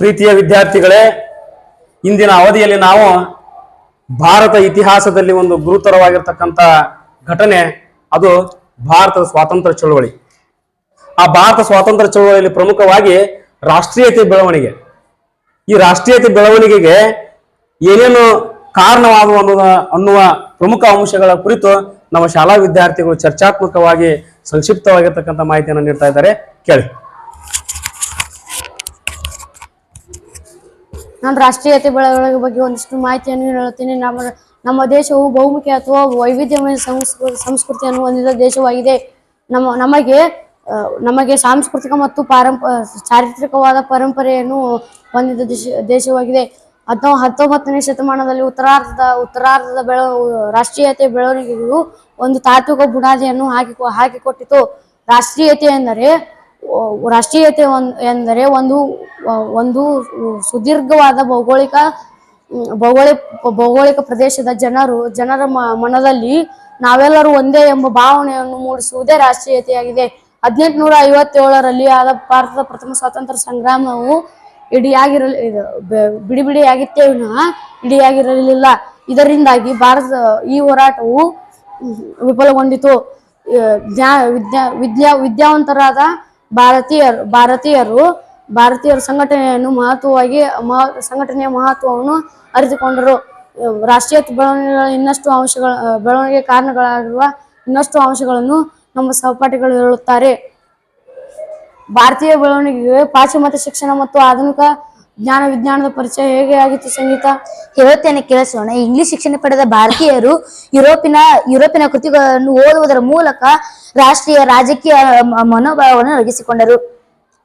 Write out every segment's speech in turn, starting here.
ಪ್ರೀತಿಯ ವಿದ್ಯಾರ್ಥಿಗಳೇ, ಇಂದಿನ ಅವಧಿಯಲ್ಲಿ ನಾವು ಭಾರತ ಇತಿಹಾಸದಲ್ಲಿ ಒಂದು ಗುರುತರವಾಗಿರ್ತಕ್ಕಂಥ ಘಟನೆ, ಅದು ಭಾರತದ ಸ್ವಾತಂತ್ರ್ಯ ಚಳವಳಿ. ಆ ಭಾರತ ಸ್ವಾತಂತ್ರ್ಯ ಚಳವಳಿಯಲ್ಲಿ ಪ್ರಮುಖವಾಗಿ ರಾಷ್ಟ್ರೀಯತೆ ಬೆಳವಣಿಗೆ. ಈ ರಾಷ್ಟ್ರೀಯತೆ ಬೆಳವಣಿಗೆಗೆ ಏನೇನು ಕಾರಣವಾದವು ಅನ್ನುವ ಅನ್ನುವ ಪ್ರಮುಖ ಅಂಶಗಳ ಕುರಿತು ನಮ್ಮ ಶಾಲಾ ವಿದ್ಯಾರ್ಥಿಗಳು ಚರ್ಚಾತ್ಮಕವಾಗಿ ಸಂಕ್ಷಿಪ್ತವಾಗಿರ್ತಕ್ಕಂಥ ಮಾಹಿತಿಯನ್ನು ನೀಡ್ತಾ ಇದ್ದಾರೆ. ಕೇಳಿ. ನಾನು ರಾಷ್ಟ್ರೀಯತೆ ಬೆಳವಣಿಗೆ ಬಗ್ಗೆ ಒಂದಿಷ್ಟು ಮಾಹಿತಿಯನ್ನು ಹೇಳುತ್ತೇನೆ. ನಮ್ಮ ನಮ್ಮ ದೇಶವು ಬಹುಮುಖ ಅಥವಾ ವೈವಿಧ್ಯಮಯ ಸಂಸ್ಕೃ, ಸಂಸ್ಕೃತಿಯನ್ನು ಹೊಂದಿದ ದೇಶವಾಗಿದೆ. ನಮ್ಮ, ನಮಗೆ ನಮಗೆ ಸಾಂಸ್ಕೃತಿಕ ಮತ್ತು ಪಾರಂಪ, ಚಾರಿತ್ರಿಕವಾದ ಪರಂಪರೆಯನ್ನು ಹೊಂದಿದ ದೇಶ, ದೇಶವಾಗಿದೆ. ಹತ್ತೊ, ಹತ್ತೊಂಬತ್ತನೇ ಶತಮಾನದಲ್ಲಿ ಉತ್ತರಾರ್ಧದ ಉತ್ತರಾರ್ಧದ ಬೆಳ, ರಾಷ್ಟ್ರೀಯತೆ ಬೆಳವಣಿಗೆಗೂ ಒಂದು ತಾತ್ವಿಕ ಬುನಾದಿಯನ್ನು ಹಾಕಿ, ಹಾಕಿಕೊಟ್ಟಿತು. ರಾಷ್ಟ್ರೀಯತೆ ಎಂದರೆ ರಾಷ್ಟ್ರೀಯತೆ ಒಂದ್, ಎಂದರೆ ಒಂದು ಒಂದು ಸುದೀರ್ಘವಾದ ಭೌಗೋಳಿಕ ಭೌಗೋಳಿಕ ಭೌಗೋಳಿಕ ಪ್ರದೇಶದ ಜನರು, ಜನರ ಮನದಲ್ಲಿ ನಾವೆಲ್ಲರೂ ಒಂದೇ ಎಂಬ ಭಾವನೆಯನ್ನು ಮೂಡಿಸುವುದೇ ರಾಷ್ಟ್ರೀಯತೆಯಾಗಿದೆ. ಹದಿನೆಂಟುನೂರ ಐವತ್ತೇಳರಲ್ಲಿ ಆದ ಭಾರತದ ಪ್ರಥಮ ಸ್ವಾತಂತ್ರ್ಯ ಸಂಗ್ರಾಮವು ಇಡಿಯಾಗಿರಲಿ ಇದು ಬಿಡಿ ಬಿಡಿಯಾಗಿತ್ತೇ ವಿನಃ ಇಡಿಯಾಗಿರಲಿಲ್ಲ. ಇದರಿಂದಾಗಿ ಭಾರತ ಈ ಹೋರಾಟವು ವಿಫಲಗೊಂಡಿತು. ವಿದ್ಯಾ ವಿದ್ಯಾ, ವಿದ್ಯಾವಂತರಾದ ಭಾರತೀಯರು ಭಾರತೀಯರು ಭಾರತೀಯರ ಸಂಘಟನೆಯನ್ನು ಮಹತ್ವವಾಗಿ, ಮಹ, ಸಂಘಟನೆಯ ಮಹತ್ವವನ್ನು ಅರಿತುಕೊಂಡರು. ರಾಷ್ಟ್ರೀಯ ಬೆಳವಣಿಗೆಗಳ ಇನ್ನಷ್ಟು ಅಂಶಗಳ, ಬೆಳವಣಿಗೆ ಕಾರಣಗಳಾಗಿರುವ ಇನ್ನಷ್ಟು ಅಂಶಗಳನ್ನು ನಮ್ಮ ಸಹಪಾಠಿಗಳು ಹೇಳುತ್ತಾರೆ. ಭಾರತೀಯ ಬೆಳವಣಿಗೆಗೆ ಪಾಶ್ಚಿಮಾತ್ಯ ಶಿಕ್ಷಣ ಮತ್ತು ಆಧುನಿಕ ಜ್ಞಾನ ವಿಜ್ಞಾನದ ಪರಿಚಯ ಹೇಗೆ ಆಗಿತ್ತು ಸಂಗೀತ? ಹೇಳುತ್ತೇನೆ, ಕೇಳಿಸೋಣ. ಇಂಗ್ಲಿಷ್ ಶಿಕ್ಷಣ ಪಡೆದ ಭಾರತೀಯರು ಯುರೋಪಿನ ಯುರೋಪಿನ ಕೃತಿಗಳನ್ನು ಓದುವುದರ ಮೂಲಕ ರಾಷ್ಟ್ರೀಯ ರಾಜಕೀಯ ಮನೋಭಾವವನ್ನು ರಗಿಸಿಕೊಂಡರು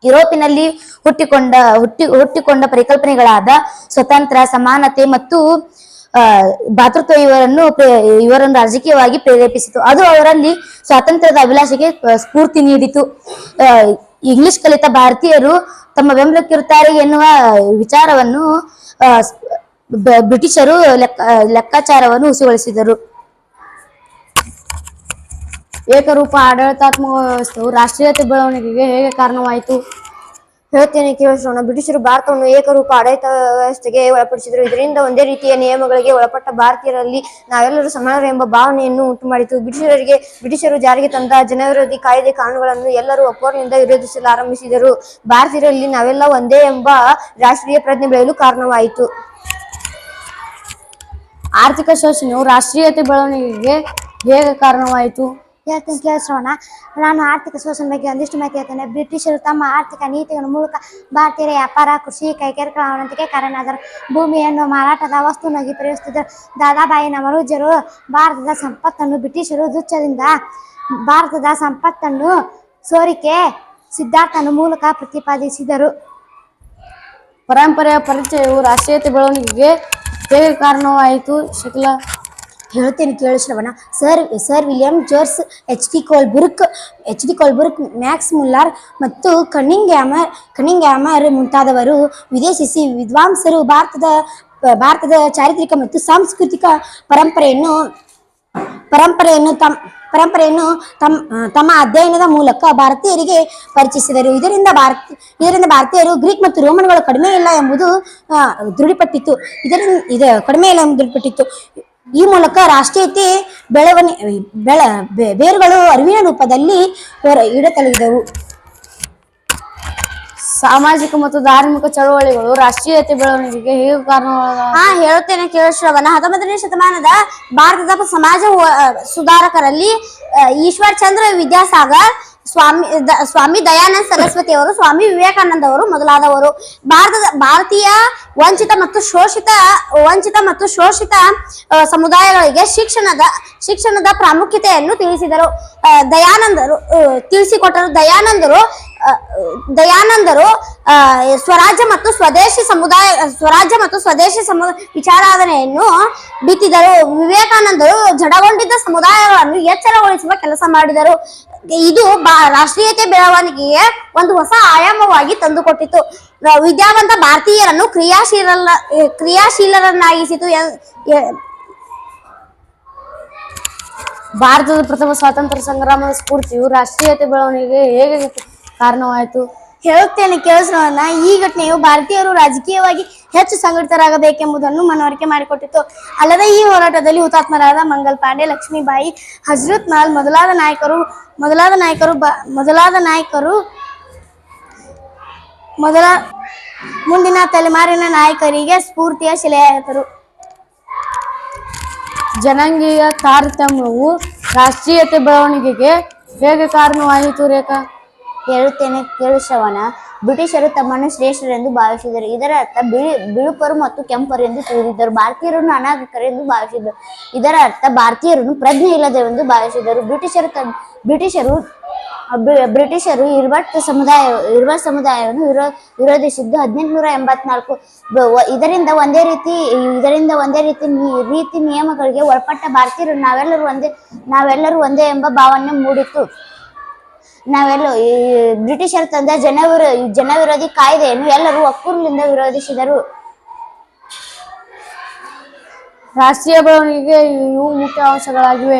ಯುರೋಪಿನಲ್ಲಿ ಹುಟ್ಟಿಕೊಂಡ, ಹುಟ್ಟಿ, ಹುಟ್ಟಿಕೊಂಡ ಪರಿಕಲ್ಪನೆಗಳಾದ ಸ್ವತಂತ್ರ, ಸಮಾನತೆ ಮತ್ತು ಅಹ್ ಭಾತೃತ್ವ ಇವರನ್ನು ಇವರನ್ನು ರಾಜಕೀಯವಾಗಿ ಪ್ರೇರೇಪಿಸಿತು. ಅದು ಅವರಲ್ಲಿ ಸ್ವಾತಂತ್ರ್ಯದ ಅಭಿಲಾಷೆಗೆ ಸ್ಫೂರ್ತಿ ನೀಡಿತು. ಇಂಗ್ಲಿಷ್ ಕಲಿತ ಭಾರತೀಯರು ತಮ್ಮ ಬೆಂಬಲಕ್ಕಿರುತ್ತಾರೆ ಎನ್ನುವ ವಿಚಾರವನ್ನು ಬ್ರಿಟಿಷರು ಲೆಕ್ಕ, ಲೆಕ್ಕಾಚಾರವನ್ನು ಹುಸಿಗೊಳಿಸಿದರು ಏಕರೂಪ ಆಡಳಿತಾತ್ಮಕ ವ್ಯವಸ್ಥೆಯು ರಾಷ್ಟ್ರೀಯತೆ ಬೆಳವಣಿಗೆಗೆ ಹೇಗೆ ಕಾರಣವಾಯಿತು? ಹೇಳ್ತೇನೆ ಕೇಳಿಸೋಣ. ಬ್ರಿಟಿಷರು ಭಾರತವನ್ನು ಏಕರೂಪ ಆಡಳಿತ ವ್ಯವಸ್ಥೆಗೆ ಒಳಪಡಿಸಿದರು. ಇದರಿಂದ ಒಂದೇ ರೀತಿಯ ನಿಯಮಗಳಿಗೆ ಒಳಪಟ್ಟ ಭಾರತೀಯರಲ್ಲಿ ನಾವೆಲ್ಲರೂ ಸಮಾನರು ಎಂಬ ಭಾವನೆಯನ್ನು ಉಂಟು ಮಾಡಿತು ಬ್ರಿಟಿಷರಿಗೆ, ಬ್ರಿಟಿಷರು ಜಾರಿಗೆ ತಂದ ಜನವಿರೋಧಿ ಕಾಯ್ದೆ ಕಾನೂನುಗಳನ್ನು ಎಲ್ಲರೂ ಒಪ್ಪೋರ್ನಿಂದ ವಿರೋಧಿಸಲು ಆರಂಭಿಸಿದರು. ಭಾರತೀಯರಲ್ಲಿ ನಾವೆಲ್ಲ ಒಂದೇ ಎಂಬ ರಾಷ್ಟ್ರೀಯ ಪ್ರಜ್ಞೆ ಬೆಳೆಯಲು ಕಾರಣವಾಯಿತು. ಆರ್ಥಿಕ ಶೋಷಣೆಯು ರಾಷ್ಟ್ರೀಯತೆ ಬೆಳವಣಿಗೆಗೆ ಹೇಗೆ ಕಾರಣವಾಯಿತು? ಹೇಳ್ತೇನೆ, ಕೇಳಿಸೋಣ. ನಾನು ಆರ್ಥಿಕ ಶೋಷಣೆ ಬಗ್ಗೆ ಒಂದಿಷ್ಟು ಮಾಹಿತಿ ಹೇಳ್ತೇನೆ. ಬ್ರಿಟಿಷರು ತಮ್ಮ ಆರ್ಥಿಕ ನೀತಿಗಳ ಮೂಲಕ ಭಾರತೀಯರ ವ್ಯಾಪಾರ, ಕೃಷಿ, ಕೈಗಾರಿಕಾ ಕಾರಣ ಅದರ ಭೂಮಿಯನ್ನು ಮಾರಾಟದ ವಸ್ತುವಾಗಿ ಪ್ರಯೋಗಿಸುತ್ತಿದ್ದರು ದಾದಾಬಾಯಿ ನವರೋಜರು ಭಾರತದ ಸಂಪತ್ತನ್ನು ಬ್ರಿಟಿಷರು ದುಚ್ಚದಿಂದ ಭಾರತದ ಸಂಪತ್ತನ್ನು ಸೋರಿಕೆ ಸಿದ್ಧಾರ್ಥನ ಮೂಲಕ ಪ್ರತಿಪಾದಿಸಿದರು. ಪರಂಪರೆಯ ಪರಿಚಯವು ರಾಷ್ಟ್ರೀಯತೆ ಬೆಳವಣಿಗೆಗೆ ಹೇಗೆ ಕಾರಣವಾಯಿತು. ಶಕಲ ಹೇಳ್ತೇನೆ ಕೇಳಿಶ್ರವಣ sir sir William Jones H D Colebrooke H D Colebrooke Max Muller ಮತ್ತು ಕಣ್ಣಿಂಗ್ ಗ್ಯಾಮರ್ ಕಣ್ಣಿಂಗ್ ಗ್ಯಾಮರ್ ಮುಂತಾದವರು ವಿದೇಶಿಸಿ ವಿದ್ವಾಂಸರು ಭಾರತದ ಭಾರತದ ಚಾರಿತ್ರಿಕ ಮತ್ತು ಸಾಂಸ್ಕೃತಿಕ ಪರಂಪರೆಯನ್ನು ಪರಂಪರೆಯನ್ನು ತಮ್ಮ ಪರಂಪರೆಯನ್ನು ತಮ್ಮ ತಮ್ಮ ಅಧ್ಯಯನದ ಮೂಲಕ ಭಾರತೀಯರಿಗೆ ಪರಿಚಯಿಸಿದರು ಇದರಿಂದ ಭಾರತ, ಇದರಿಂದ ಭಾರತೀಯರು ಗ್ರೀಕ್ ಮತ್ತು ರೋಮನ್ಗಳು ಕಡಿಮೆ ಇಲ್ಲ ಎಂಬುದು ದೃಢಪಟ್ಟಿತು ದೃಢಪಟ್ಟಿತ್ತು. ಇದರಿಂದ, ಇದು ಕಡಿಮೆ ಇಲ್ಲ ಎಂಬುದು ದೃಢಪಟ್ಟಿತ್ತು. ಈ ಮೂಲಕ ರಾಷ್ಟ್ರೀಯತೆ ಬೆಳವಣಿ, ಬೆಳ ಬೇರುಗಳು ಅರಿವಿನ ರೂಪದಲ್ಲಿ ಇಡತೊಡಗಿದವು ಸಾಮಾಜಿಕ ಮತ್ತು ಧಾರ್ಮಿಕ ಚಳವಳಿಗಳು ರಾಷ್ಟ್ರೀಯತೆ ಬೆಳವಣಿಗೆಗೆ ಹೇಗೆ ಕಾರಣ ಹಾ, ಹೇಳುತ್ತೇನೆ ಕೇಳಿಶ್ರವಣ ಹತ್ತೊಂಬತ್ತನೇ ಶತಮಾನದ ಭಾರತದ ಸಮಾಜ ಸುಧಾರಕರಲ್ಲಿ ಈಶ್ವರ್ ಚಂದ್ರ ವಿದ್ಯಾಸಾಗರ್ ಸ್ವಾಮಿ ಸ್ವಾಮಿ ದಯಾನಂದ ಸರಸ್ವತಿ ಅವರು, ಸ್ವಾಮಿ ವಿವೇಕಾನಂದ ಅವರು ಮೊದಲಾದವರು. ಭಾರತದ, ಭಾರತೀಯ ವಂಚಿತ ಮತ್ತು ಶೋಷಿತ, ವಂಚಿತ ಮತ್ತು ಶೋಷಿತ ಸಮುದಾಯಗಳಿಗೆ ಶಿಕ್ಷಣದ ಶಿಕ್ಷಣದ ಪ್ರಾಮುಖ್ಯತೆಯನ್ನು ತಿಳಿಸಿದರು. ದಯಾನಂದರು ತಿಳಿಸಿಕೊಟ್ಟರು. ದಯಾನಂದರು ದಯಾನಂದರು ಸ್ವರಾಜ್ಯ ಮತ್ತು ಸ್ವದೇಶಿ ಸಮುದಾಯ, ಸ್ವರಾಜ್ಯ ಮತ್ತು ಸ್ವದೇಶಿ ಸಮು, ವಿಚಾರಾಧನೆಯನ್ನು ಬಿತ್ತಿದರು. ವಿವೇಕಾನಂದರು ಜಡಗೊಂಡಿದ್ದ ಸಮುದಾಯಗಳನ್ನು ಎಚ್ಚರಗೊಳಿಸುವ ಕೆಲಸ ಮಾಡಿದರು. ಇದು ರಾಷ್ಟ್ರೀಯತೆ ಬೆಳವಣಿಗೆಗೆ ಒಂದು ಹೊಸ ಆಯಾಮವಾಗಿ ತಂದುಕೊಟ್ಟಿತು. ವಿದ್ಯಾವಂತ ಭಾರತೀಯರನ್ನು ಕ್ರಿಯಾಶೀಲ ಕ್ರಿಯಾಶೀಲರನ್ನಾಗಿಸಿತು ಭಾರತದ ಪ್ರಥಮ ಸ್ವಾತಂತ್ರ್ಯ ಸಂಗ್ರಾಮದ ಸ್ಫೂರ್ತಿಯು ರಾಷ್ಟ್ರೀಯತೆ ಬೆಳವಣಿಗೆ ಹೇಗೆ ಕಾರಣವಾಯಿತು. ಹೇಳುತ್ತೇನೆ ಕೇಳಿಸೋಣ, ಈ ಘಟನೆಯು ಭಾರತೀಯರು ರಾಜಕೀಯವಾಗಿ ಹೆಚ್ಚು ಸಂಘಟಿತರಾಗಬೇಕೆಂಬುದನ್ನು ಮನವರಿಕೆ ಮಾಡಿಕೊಟ್ಟಿತು ಅಲ್ಲದೆ ಈ ಹೋರಾಟದಲ್ಲಿ ಹುತಾತ್ಮರಾದ ಮಂಗಲ್ ಪಾಂಡೆ, ಲಕ್ಷ್ಮೀಬಾಯಿ, ಹಜರತ್ ಮಾಲ್ ಮೊದಲಾದ ನಾಯಕರು ಮೊದಲಾದ ನಾಯಕರು ಮೊದಲಾದ ನಾಯಕರು, ಮೊದಲ, ಮುಂದಿನ ತಲೆಮಾರಿನ ನಾಯಕರಿಗೆ ಸ್ಫೂರ್ತಿಯ ಶಿಲೆಯಾಯಿತರು ಜನಾಂಗೀಯ ತಾರತಮ್ಯವು ರಾಷ್ಟ್ರೀಯತೆ ಬೆಳವಣಿಗೆಗೆ ಹೇಗೆ ಕಾರಣವಾಯಿತು ರೇಖಾ? ಹೇಳುತ್ತೇನೆ ಕೇಳಿಸವನ ಬ್ರಿಟಿಷರು ತಮ್ಮನ್ನು ಶ್ರೇಷ್ಠರೆಂದು ಭಾವಿಸಿದರು. ಇದರ ಅರ್ಥ, ಬಿಳಿ, ಬಿಳುಪರು ಮತ್ತು ಕೆಂಪರು ಎಂದು ತಿಳಿದಿದ್ದರು. ಭಾರತೀಯರನ್ನು ಅನಾಗರಿಕರು ಎಂದು ಭಾವಿಸಿದರು ಇದರ ಅರ್ಥ, ಭಾರತೀಯರನ್ನು ಪ್ರಜ್ಞೆ ಇಲ್ಲದೆವೆಂದು ಭಾವಿಸಿದರು ಬ್ರಿಟಿಷರು ತ ಬ್ರಿಟಿಷರು ಬ್ರಿಟಿಷರು ಇರ್ಬಟ್ ಸಮುದಾಯ ಇರ್ಬಟ್ ಸಮುದಾಯವನ್ನು ವಿರೋ, ವಿರೋಧಿಸಿದ್ದು ಹದಿನೆಂಟುನೂರ ಎಂಬತ್ನಾಲ್ಕು. ಇದರಿಂದ ಒಂದೇ ರೀತಿ, ಇದರಿಂದ ಒಂದೇ ರೀತಿ ರೀತಿ ನಿಯಮಗಳಿಗೆ ಒಳಪಟ್ಟ ಭಾರತೀಯರು ನಾವೆಲ್ಲರೂ ಒಂದೇ ನಾವೆಲ್ಲರೂ ಒಂದೇ ಎಂಬ ಭಾವನೆ ಮೂಡಿತು ನಾವೆಲ್ಲ ಈ ಬ್ರಿಟಿಷರು ತಂದ ಜನ ವಿರೋ ಜನ ವಿರೋಧಿ ಕಾಯ್ದೆಯನ್ನು ಎಲ್ಲರೂ ಒಕ್ಕೂರಿನಿಂದ ವಿರೋಧಿಸಿದರು. ರಾಷ್ಟ್ರೀಯ ಬೆಳವಣಿಗೆಗೆ ಇವು ಮುಖ್ಯ ಅಂಶಗಳಾಗಿವೆ.